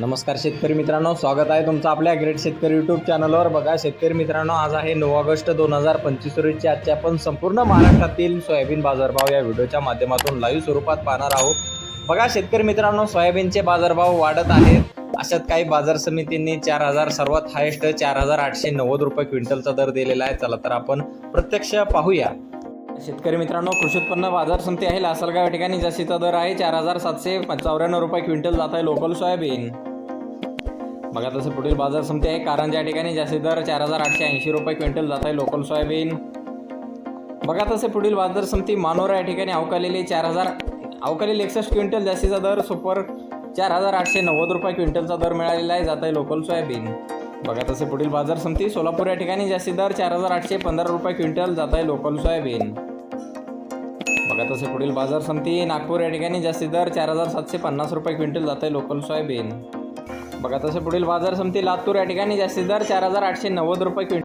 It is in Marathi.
नमस्कार शेतकरी मित्रांनो स्वागत आहे तुमचं आपल्या ग्रेट शेतकरी यूट्यूब चॅनलवर बघा शेतकरी मित्रांनो आज आहे नऊ ऑगस्ट दोन हजार पंचवीस रोजीची आजच्या आपण संपूर्ण महाराष्ट्रातील सोयाबीन बाजारभाव या व्हिडिओच्या माध्यमातून लाईव्ह स्वरूपात पाहणार आहोत. बघा शेतकरी मित्रांनो सोयाबीनचे बाजारभाव वाढत आहेत. अशात काही बाजार समितींनी चार हजार सर्वात हायेस्ट चार हजार आठशे नव्वद रुपये क्विंटलचा दर दिलेला आहे. चला तर आपण प्रत्यक्ष पाहूया. शेतकरी मित्रांनो कृषी उत्पन्न बाजार समिती आहे. लासलगाव या ठिकाणी जास्तीचा दर आहे. चार हजार सातशे चौऱ्याण्णव रुपये क्विंटल जात आहे लोकल सोयाबीन. बघा तसं पुढील बाजार समिती आहे. कारण या ठिकाणी जास्तीत दर चार हजार आठशे ऐंशी रुपये क्विंटल जात आहे लोकल सोयाबीन. बघा तसे पुढील बाजार समिती मानोरा या ठिकाणी अवकालेली चार हजार अवकालेली एकसष्ट क्विंटल जास्तीचा दर सुपर चार हजार आठशे नव्वद रुपये क्विंटलचा दर मिळालेला आहे. जात आहे लोकल सोयाबीन. बघा तसे पुढील बाजार समिती सोलापूर या ठिकाणी जास्ती दर चार हजार आठशे पंधरा रुपये क्विंटल जात आहे लोकल सोयाबीन. बघा तसे पुढील बाजार समिती नागपूर या ठिकाणी जास्ती दर चार हजार सातशे पन्नास रुपये क्विंटल जात आहे लोकल सोयाबीन. बघा तसे पुढील बाजार समिती लातूर या ठिकाणी जास्तीत दर चार हजार आठशे नव्वद रुपये क्विंटल.